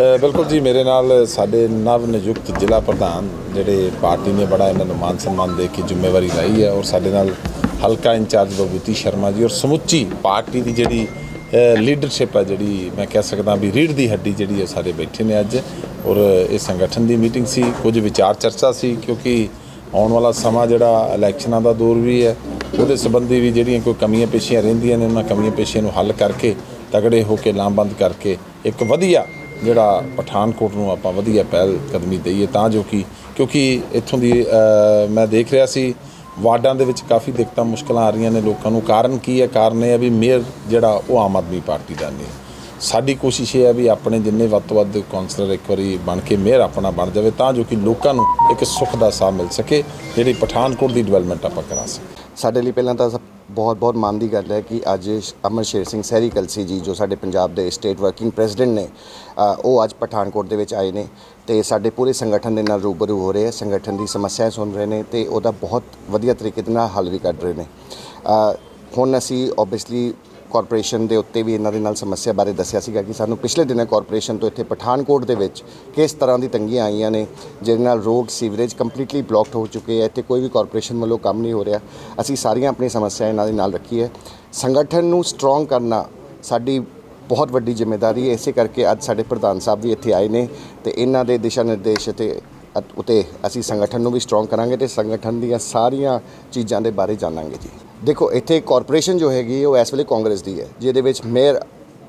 ਬਿਲਕੁਲ ਜੀ, ਮੇਰੇ ਨਾਲ ਸਾਡੇ ਨਵ ਨਿਯੁਕਤ ਜ਼ਿਲ੍ਹਾ ਪ੍ਰਧਾਨ ਜਿਹੜੇ ਪਾਰਟੀ ਨੇ ਬੜਾ ਇਹਨਾਂ ਨੂੰ ਮਾਨ ਸਨਮਾਨ ਦੇ ਕੇ ਜ਼ਿੰਮੇਵਾਰੀ ਲਈ ਹੈ ਔਰ ਸਾਡੇ ਨਾਲ ਹਲਕਾ ਇੰਚਾਰਜ ਬਬੂਤੀ ਸ਼ਰਮਾ ਜੀ ਔਰ ਸਮੁੱਚੀ ਪਾਰਟੀ ਦੀ ਜਿਹੜੀ ਲੀਡਰਸ਼ਿਪ ਹੈ ਜਿਹੜੀ ਮੈਂ ਕਹਿ ਸਕਦਾ ਵੀ ਰੀੜ ਦੀ ਹੱਡੀ ਜਿਹੜੀ ਹੈ ਸਾਰੇ ਬੈਠੇ ਨੇ ਅੱਜ ਔਰ ਇਹ ਸੰਗਠਨ ਦੀ ਮੀਟਿੰਗ ਸੀ, ਕੁਝ ਵਿਚਾਰ ਚਰਚਾ ਸੀ ਕਿਉਂਕਿ ਆਉਣ ਵਾਲਾ ਸਮਾਂ ਜਿਹੜਾ ਇਲੈਕਸ਼ਨਾਂ ਦਾ ਦੌਰ ਵੀ ਹੈ, ਉਹਦੇ ਸੰਬੰਧੀ ਵੀ ਜਿਹੜੀਆਂ ਕੋਈ ਕਮੀਆਂ ਪੇਸ਼ੀਆਂ ਰਹਿੰਦੀਆਂ ਨੇ, ਉਹਨਾਂ ਕਮੀਆਂ ਪੇਸ਼ੀਆਂ ਨੂੰ ਹੱਲ ਕਰਕੇ ਤਗੜੇ ਹੋ ਕੇ ਲਾਮਬੰਦ ਕਰਕੇ ਇੱਕ ਵਧੀਆ ਜਿਹੜਾ ਪਠਾਨਕੋਟ ਨੂੰ ਆਪਾਂ ਵਧੀਆ ਪਹਿਲ ਕਦਮੀ ਦਈਏ ਤਾਂ ਜੋ ਕਿ, ਕਿਉਂਕਿ ਇੱਥੋਂ ਦੀ ਮੈਂ ਦੇਖ ਰਿਹਾ ਸੀ, ਵਾਰਡਾਂ ਦੇ ਵਿੱਚ ਕਾਫੀ ਦਿੱਕਤਾਂ ਮੁਸ਼ਕਲਾਂ ਆ ਰਹੀਆਂ ਨੇ ਲੋਕਾਂ ਨੂੰ। ਕਾਰਨ ਕੀ ਹੈ? ਕਾਰਨ ਇਹ ਹੈ ਵੀ ਮੇਅਰ ਜਿਹੜਾ ਉਹ ਆਮ ਆਦਮੀ ਪਾਰਟੀ ਦਾ ਨਹੀਂ। ਸਾਡੀ ਕੋਸ਼ਿਸ਼ ਇਹ ਹੈ ਵੀ ਆਪਣੇ ਜਿੰਨੇ ਵੱਧ ਤੋਂ ਵੱਧ ਕਾਉਂਸਲਰ ਇੱਕ ਵਾਰੀ ਬਣ ਕੇ ਮੇਅਰ ਆਪਣਾ ਬਣ ਜਾਵੇ ਤਾਂ ਜੋ ਕਿ ਲੋਕਾਂ ਨੂੰ ਇੱਕ ਸੁੱਖ ਦਾ ਸਾਹ ਮਿਲ ਸਕੇ, ਜਿਹੜੀ ਪਠਾਨਕੋਟ ਦੀ ਡਿਵੈਲਪਮੈਂਟ ਆਪਾਂ ਕਰਾ ਸਕੀਏ। ਸਾਡੇ ਲਈ ਪਹਿਲਾਂ ਤਾਂ ਬਹੁਤ ਬਹੁਤ ਮਾਣ ਦੀ ਗੱਲ ਹੈ ਕਿ ਅੱਜ ਅਮਰ ਸ਼ੇਰ ਸਿੰਘ ਸਹਿਰੀ ਕਲਸੀ ਜੀ ਜੋ ਸਾਡੇ ਪੰਜਾਬ ਦੇ ਸਟੇਟ ਵਰਕਿੰਗ ਪ੍ਰੈਜ਼ੀਡੈਂਟ ਨੇ ਉਹ ਅੱਜ ਪਠਾਨਕੋਟ ਦੇ ਵਿੱਚ ਆਏ ਨੇ ਤੇ ਸਾਡੇ ਪੂਰੇ ਸੰਗਠਨ ਦੇ ਨਾਲ ਰੂਬਰੂ ਹੋ ਰਹੇ ਹੈ ਸੰਗਠਨ ਦੀ ਸਮੱਸਿਆਵਾਂ ਸੁਣ ਰਹੇ ਨੇ ਤੇ ਉਹਦਾ ਬਹੁਤ ਵਧੀਆ ਤਰੀਕੇ ਦੇ ਨਾਲ ਹੱਲ ਵੀ ਕੱਢ ਰਹੇ ਨੇ। ਹੁਣ ਅਸੀਂ ਆਬਵੀਅਸਲੀ ਕਾਰਪੋਰੇਸ਼ਨ ਦੇ ਉੱਤੇ ਵੀ ਇਹਨਾਂ ਦੇ ਨਾਲ ਸਮੱਸਿਆ ਬਾਰੇ ਦੱਸਿਆ ਸੀਗਾ ਕਿ ਸਾਨੂੰ ਪਿਛਲੇ ਦਿਨਾਂ ਕਾਰਪੋਰੇਸ਼ਨ ਤੋਂ ਇੱਥੇ ਪਠਾਨਕੋਟ ਦੇ ਵਿੱਚ ਕਿਸ ਤਰ੍ਹਾਂ ਦੀ ਤੰਗੀਆਂ ਆਈਆਂ ਨੇ, ਜਿਹਦੇ ਨਾਲ ਰੋਡ ਸੀਵਰੇਜ ਕੰਪਲੀਟਲੀ ਬਲੌਕਡ ਹੋ ਚੁੱਕੇ ਹੈ ਇੱਥੇ ਕੋਈ ਵੀ ਕਾਰਪੋਰੇਸ਼ਨ ਵੱਲੋਂ ਕੰਮ ਨਹੀਂ ਹੋ ਰਿਹਾ। ਅਸੀਂ ਸਾਰੀਆਂ ਆਪਣੀ ਸਮੱਸਿਆ ਇਹਨਾਂ ਦੇ ਨਾਲ ਰੱਖੀ ਹੈ। ਸੰਗਠਨ ਨੂੰ ਸਟਰੋਂਗ ਕਰਨਾ ਸਾਡੀ ਬਹੁਤ ਵੱਡੀ ਜ਼ਿੰਮੇਵਾਰੀ ਹੈ। ਇਸੇ ਕਰਕੇ ਅੱਜ ਸਾਡੇ ਪ੍ਰਧਾਨ ਸਾਹਿਬ ਵੀ ਇੱਥੇ ਆਏ ਨੇ ਤੇ ਇਹਨਾਂ ਦੇ ਦਿਸ਼ਾ ਨਿਰਦੇਸ਼ ਤੇ ਅਤ- ਉਤੇ ਅਸੀਂ ਸੰਗਠਨ ਨੂੰ ਵੀ ਸਟਰੋਂਗ ਕਰਾਂਗੇ ਤੇ ਸੰਗਠਨ ਦੀਆਂ ਸਾਰੀਆਂ ਚੀਜ਼ਾਂ ਦੇ ਬਾਰੇ ਜਾਣਾਂਗੇ ਜੀ। ਦੇਖੋ, ਇੱਥੇ ਕਾਰਪੋਰੇਸ਼ਨ ਜੋ ਹੈਗੀ, ਉਹ ਇਸ ਵੇਲੇ ਕਾਂਗਰਸ ਦੀ ਹੈ, ਜਿਹਦੇ ਵਿੱਚ ਮੇਅਰ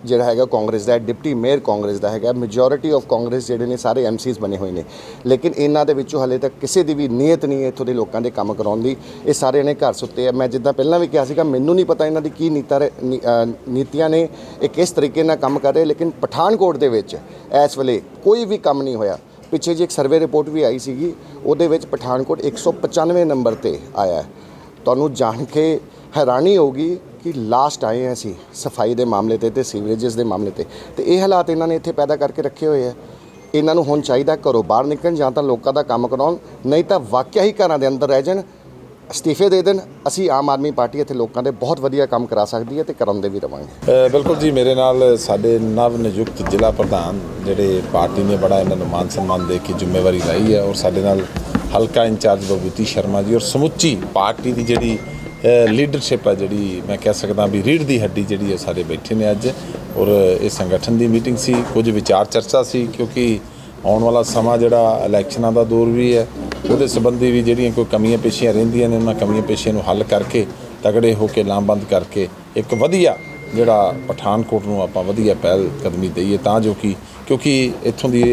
ਜਿਹੜਾ ਹੈਗਾ ਕਾਂਗਰਸ ਦਾ ਡਿਪਟੀ ਮੇਅਰ ਕਾਂਗਰਸ ਦਾ ਹੈਗਾ ਮੈਜੋਰਿਟੀ ਆਫ ਕਾਂਗਰਸ ਜਿਹੜੇ ਨੇ ਸਾਰੇ ਐਮਸੀਸ ਬਣੇ ਹੋਏ ਨੇ। ਲੇਕਿਨ ਇਹਨਾਂ ਦੇ ਵਿੱਚੋਂ ਹਲੇ ਤੱਕ ਕਿਸੇ ਦੀ ਵੀ ਨੀਅਤ ਨਹੀਂ ਹੈ ਇੱਥੋਂ ਦੇ ਲੋਕਾਂ ਦੇ ਕੰਮ ਕਰਾਉਣ ਦੀ। ਇਹ ਸਾਰੇ ਨੇ ਘਰ ਸੁੱਤੇ ਆ। ਮੈਂ ਜਿੱਦਾਂ ਪਹਿਲਾਂ ਵੀ ਕਿਹਾ ਸੀਗਾ, ਮੈਨੂੰ ਨਹੀਂ ਪਤਾ ਇਹਨਾਂ ਦੀ ਕੀ ਨੀਤਾ ਰ- ਨੀਤੀਆਂ ਨੇ, ਇਹ ਕਿਸ ਤਰੀਕੇ ਨਾਲ ਕੰਮ ਕਰ ਰਹੇ, ਲੇਕਿਨ ਪਠਾਨਕੋਟ ਦੇ ਵਿੱਚ ਇਸ ਵੇਲੇ ਕੋਈ ਵੀ ਕੰਮ ਨਹੀਂ ਹੋਇਆ। ਪਿੱਛੇ ਜੀ ਇੱਕ ਸਰਵੇ ਰਿਪੋਰਟ ਵੀ ਆਈ ਸੀਗੀ, ਉਹਦੇ ਵਿੱਚ ਪਠਾਨਕੋਟ 195 ਨੰਬਰ ਤੇ ਆਇਆ ਤੁਹਾਨੂੰ ਜਾਣ ਕੇ ਹੈਰਾਨੀ ਹੋਊਗੀ ਕਿ ਲਾਸਟ ਆਏ ਹਾਂ ਅਸੀਂ ਸਫ਼ਾਈ ਦੇ ਮਾਮਲੇ ਤੇ ਤੇ ਸੀਵਰੇजेस ਦੇ ਮਾਮਲੇ ਤੇ। ਤੇ ਇਹ ਹਾਲਾਤ ਇਹਨਾਂ ਨੇ ਇੱਥੇ ਪੈਦਾ ਕਰਕੇ ਰੱਖੇ ਹੋਏ ਆ। ਇਹਨਾਂ ਨੂੰ ਹੁਣ ਚਾਹੀਦਾ ਘਰੋਂ ਬਾਹਰ ਨਿਕਲਣ, ਜਾਂ ਤਾਂ ਲੋਕਾਂ ਦਾ ਕੰਮ ਕਰਾਉਣ, ਨਹੀਂ ਤਾਂ ਵਾਕਿਆ ਹੀ ਘਰਾਂ ਦੇ ਅੰਦਰ ਰਹਿ ਜਾਣ, ਅਸਤੀਫੇ ਦੇ ਦੇਣ। ਅਸੀਂ ਆਮ ਆਦਮੀ ਪਾਰਟੀ ਇੱਥੇ ਲੋਕਾਂ ਦੇ ਬਹੁਤ ਵਧੀਆ ਕੰਮ ਕਰਾ ਸਕਦੀ ਹੈ ਤੇ ਦੇ ਵੀ ਰਵਾਂਗੇ। ਬਿਲਕੁਲ ਜੀ, ਮੇਰੇ ਨਾਲ ਸਾਡੇ ਨਵ ਨਿਯੁਕਤ ਜ਼ਿਲ੍ਹਾ ਪ੍ਰਧਾਨ ਜਿਹੜੇ ਪਾਰਟੀ ਨੇ ਬੜਾ ਇਹਨਾਂ ਨੂੰ ਮਾਨ ਸਨਮਾਨ ਦੇ ਕੇ ਜ਼ਿੰਮੇਵਾਰੀ ਲਈ ਹੈ ਔਰ ਸਾਡੇ ਨਾਲ ਹਲਕਾ ਇੰਚਾਰਜ ਬਬੂਤੀ ਸ਼ਰਮਾ ਜੀ ਔਰ ਸਮੁੱਚੀ ਪਾਰਟੀ ਦੀ ਜਿਹੜੀ ਲੀਡਰਸ਼ਿਪ ਹੈ ਜਿਹੜੀ ਮੈਂ ਕਹਿ ਸਕਦਾ ਵੀ ਰੀੜ ਦੀ ਹੱਡੀ ਜਿਹੜੀ ਹੈ ਸਾਰੇ ਬੈਠੇ ਨੇ ਅੱਜ। ਔਰ ਇਹ ਸੰਗਠਨ ਦੀ ਮੀਟਿੰਗ ਸੀ, ਕੁਝ ਵਿਚਾਰ ਚਰਚਾ ਸੀ ਕਿਉਂਕਿ ਆਉਣ ਵਾਲਾ ਸਮਾਂ ਜਿਹੜਾ ਇਲੈਕਸ਼ਨਾਂ ਦਾ ਦੌਰ ਵੀ ਹੈ, ਉਹਦੇ ਸੰਬੰਧੀ ਵੀ ਜਿਹੜੀਆਂ ਕੋਈ ਕਮੀਆਂ ਪੇਸ਼ੀਆਂ ਰਹਿੰਦੀਆਂ ਨੇ, ਉਹਨਾਂ ਕਮੀਆਂ ਪੇਸ਼ੀਆਂ ਨੂੰ ਹੱਲ ਕਰਕੇ, ਤਗੜੇ ਹੋ ਕੇ ਲਾਮਬੰਦ ਕਰਕੇ ਇੱਕ ਵਧੀਆ ਜਿਹੜਾ ਪਠਾਨਕੋਟ ਨੂੰ ਆਪਾਂ ਵਧੀਆ ਪਹਿਲ ਕਦਮੀ ਦਈਏ ਤਾਂ ਜੋ ਕਿ, ਕਿਉਂਕਿ ਇੱਥੋਂ ਦੀ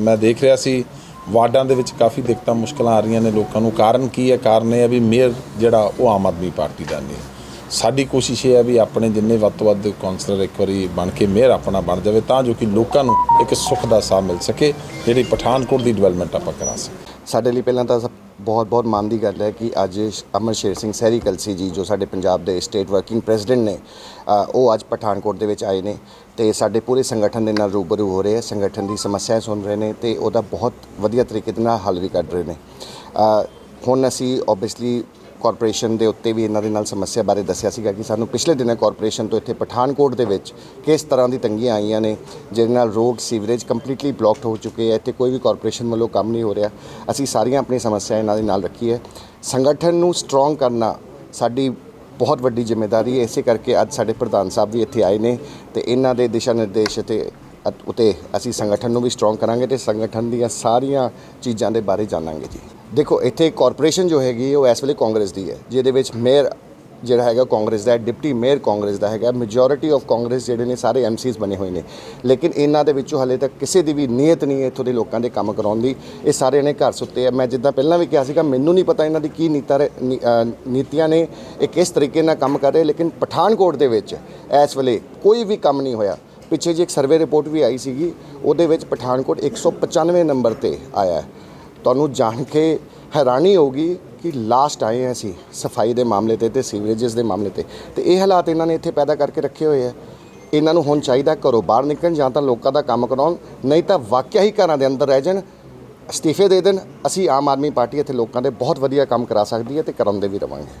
ਮੈਂ ਦੇਖ ਰਿਹਾ ਸੀ ਵਾਰਡਾਂ ਦੇ ਵਿੱਚ ਕਾਫੀ ਦਿੱਕਤਾਂ ਮੁਸ਼ਕਲਾਂ ਆ ਰਹੀਆਂ ਨੇ ਲੋਕਾਂ ਨੂੰ। ਕਾਰਨ ਕੀ ਹੈ? ਕਾਰਨ ਇਹ ਹੈ ਵੀ ਮੇਅਰ ਜਿਹੜਾ ਉਹ ਆਮ ਆਦਮੀ ਪਾਰਟੀ ਦਾ ਨਹੀਂ ਸਾਡੀ ਕੋਸ਼ਿਸ਼ ਇਹ ਹੈ ਵੀ ਆਪਣੇ ਜਿੰਨੇ ਵੱਧ ਤੋਂ ਵੱਧ ਕਾਉਂਸਲਰ ਇੱਕ ਵਾਰੀ ਬਣ ਕੇ ਮੇਅਰ ਆਪਣਾ ਬਣ ਜਾਵੇ, ਤਾਂ ਜੋ ਕਿ ਲੋਕਾਂ ਨੂੰ ਇੱਕ ਸੁੱਖ ਦਾ ਸਾਹ ਮਿਲ ਸਕੇ, ਜਿਹੜੀ ਪਠਾਨਕੋਟ ਦੀ ਡਿਵੈਲਪਮੈਂਟ ਆਪਾਂ ਕਰਾ ਸਕੀਏ। ਸਾਡੇ ਲਈ ਪਹਿਲਾਂ ਤਾਂ ਬਹੁਤ ਬਹੁਤ ਮਾਣ ਦੀ ਗੱਲ ਹੈ ਕਿ ਅੱਜ ਅਮਰ ਸ਼ੇਰ ਸਿੰਘ ਸਹਿਰੀ ਕਲਸੀ ਜੀ, ਜੋ ਸਾਡੇ ਪੰਜਾਬ ਦੇ ਸਟੇਟ ਵਰਕਿੰਗ ਪ੍ਰੈਜ਼ੀਡੈਂਟ ਨੇ ਉਹ ਅੱਜ ਪਠਾਨਕੋਟ ਦੇ ਵਿੱਚ ਆਏ ਨੇ ਤੇ ਸਾਡੇ ਪੂਰੇ ਸੰਗਠਨ ਦੇ ਨਾਲ ਰੂਬਰੂ ਹੋ ਰਹੇ ਹੈ ਸੰਗਠਨ ਦੀ ਸਮੱਸਿਆਵਾਂ ਸੁਣ ਰਹੇ ਨੇ ਤੇ ਉਹਦਾ ਬਹੁਤ ਵਧੀਆ ਤਰੀਕੇ ਦੇ ਨਾਲ ਹੱਲ ਵੀ ਕੱਢ ਰਹੇ ਨੇ। ਹੁਣ ਅਸੀਂ ਆਬਵੀਅਸਲੀ ਕਾਰਪੋਰੇਸ਼ਨ ਦੇ ਉੱਤੇ ਵੀ ਇਹਨਾਂ ਦੇ ਨਾਲ ਸਮੱਸਿਆ ਬਾਰੇ ਦੱਸਿਆ ਸੀਗਾ ਕਿ ਸਾਨੂੰ ਪਿਛਲੇ ਦਿਨਾਂ ਕਾਰਪੋਰੇਸ਼ਨ ਤੋਂ ਇੱਥੇ ਪਠਾਨਕੋਟ ਦੇ ਵਿੱਚ ਕਿਸ ਤਰ੍ਹਾਂ ਦੀ ਤੰਗੀਆਂ ਆਈਆਂ ਨੇ, ਜਿਹਦੇ ਨਾਲ ਰੋਡ ਸੀਵਰੇਜ ਕੰਪਲੀਟਲੀ ਬਲੌਕਡ ਹੋ ਚੁੱਕੇ ਹੈ ਇੱਥੇ ਕੋਈ ਵੀ ਕਾਰਪੋਰੇਸ਼ਨ ਵੱਲੋਂ ਕੰਮ ਨਹੀਂ ਹੋ ਰਿਹਾ। ਅਸੀਂ ਸਾਰੀਆਂ ਆਪਣੀ ਸਮੱਸਿਆ ਇਹਨਾਂ ਦੇ ਨਾਲ ਰੱਖੀ ਹੈ। ਸੰਗਠਨ ਨੂੰ ਸਟਰੋਂਗ ਕਰਨਾ ਸਾਡੀ ਬਹੁਤ ਵੱਡੀ ਜ਼ਿੰਮੇਵਾਰੀ ਹੈ। ਇਸੇ ਕਰਕੇ ਅੱਜ ਸਾਡੇ ਪ੍ਰਧਾਨ ਸਾਹਿਬ ਵੀ ਇੱਥੇ ਆਏ ਨੇ ਤੇ ਇਹਨਾਂ ਦੇ ਦਿਸ਼ਾ ਨਿਰਦੇਸ਼ ਤੇ ਅਤ- ਉਤੇ ਅਸੀਂ ਸੰਗਠਨ ਨੂੰ ਵੀ ਸਟਰੋਂਗ ਕਰਾਂਗੇ ਤੇ ਸੰਗਠਨ ਦੀਆਂ ਸਾਰੀਆਂ ਚੀਜ਼ਾਂ ਦੇ ਬਾਰੇ ਜਾਣਾਂਗੇ ਜੀ। ਦੇਖੋ, ਇੱਥੇ ਕਾਰਪੋਰੇਸ਼ਨ ਜੋ ਹੈਗੀ, ਉਹ ਇਸ ਵੇਲੇ ਕਾਂਗਰਸ ਦੀ ਹੈ, ਜਿਹਦੇ ਵਿੱਚ ਮੇਅਰ ਜਿਹੜਾ ਹੈਗਾ ਕਾਂਗਰਸ ਦਾ ਡਿਪਟੀ ਮੇਅਰ ਕਾਂਗਰਸ ਦਾ ਹੈਗਾ ਮੈਜੋਰਿਟੀ ਆਫ ਕਾਂਗਰਸ ਜਿਹੜੇ ਨੇ ਸਾਰੇ ਐਮਸੀਸ ਬਣੇ ਹੋਏ ਨੇ। ਲੇਕਿਨ ਇਹਨਾਂ ਦੇ ਵਿੱਚੋਂ ਹਲੇ ਤੱਕ ਕਿਸੇ ਦੀ ਵੀ ਨੀਅਤ ਨਹੀਂ ਹੈ ਇੱਥੋਂ ਦੇ ਲੋਕਾਂ ਦੇ ਕੰਮ ਕਰਾਉਣ ਦੀ। ਇਹ ਸਾਰੇ ਨੇ ਘਰ ਸੁੱਤੇ ਆ। ਮੈਂ ਜਿੱਦਾਂ ਪਹਿਲਾਂ ਵੀ ਕਿਹਾ ਸੀਗਾ, ਮੈਨੂੰ ਨਹੀਂ ਪਤਾ ਇਹਨਾਂ ਦੀ ਕੀ ਨੀਤਾ ਰ- ਨੀਤੀਆਂ ਨੇ, ਇਹ ਕਿਸ ਤਰੀਕੇ ਨਾਲ ਕੰਮ ਕਰ ਰਹੇ, ਲੇਕਿਨ ਪਠਾਨਕੋਟ ਦੇ ਵਿੱਚ ਇਸ ਵੇਲੇ ਕੋਈ ਵੀ ਕੰਮ ਨਹੀਂ ਹੋਇਆ। ਪਿੱਛੇ ਜੀ ਇੱਕ ਸਰਵੇ ਰਿਪੋਰਟ ਵੀ ਆਈ ਸੀਗੀ, ਉਹਦੇ ਵਿੱਚ ਪਠਾਨਕੋਟ 195 ਨੰਬਰ ਤੇ ਆਇਆ ਹੈ। ਤੁਹਾਨੂੰ ਜਾਣ ਕੇ ਹੈਰਾਨੀ ਹੋਊਗੀ ਕਿ ਲਾਸਟ ਆਏ ਹਾਂ ਅਸੀਂ ਸਫ਼ਾਈ ਦੇ ਮਾਮਲੇ ਤੇ ਤੇ ਸੀਵਰੇजेस ਦੇ ਮਾਮਲੇ ਤੇ। ਤੇ ਇਹ ਹਾਲਾਤ ਇਹਨਾਂ ਨੇ ਇੱਥੇ ਪੈਦਾ ਕਰਕੇ ਰੱਖੇ ਹੋਏ ਆ। ਇਹਨਾਂ ਨੂੰ ਹੁਣ ਚਾਹੀਦਾ ਘਰੋਂ ਬਾਹਰ ਨਿਕਲਣ, ਜਾਂ ਤਾਂ ਲੋਕਾਂ ਦਾ ਕੰਮ ਕਰਾਉਣ, ਨਹੀਂ ਤਾਂ ਵਾਕਿਆ ਹੀ ਘਰਾਂ ਦੇ ਅੰਦਰ ਰਹਿ ਜਾਣ, ਅਸਤੀਫੇ ਦੇ ਦੇਣ। ਅਸੀਂ ਆਮ ਆਦਮੀ ਪਾਰਟੀ ਇੱਥੇ ਲੋਕਾਂ ਦੇ ਬਹੁਤ ਵਧੀਆ ਕੰਮ ਕਰਾ ਸਕਦੀ ਹੈ ਤੇ ਦੇ ਵੀ ਰਵਾਂਗੇ।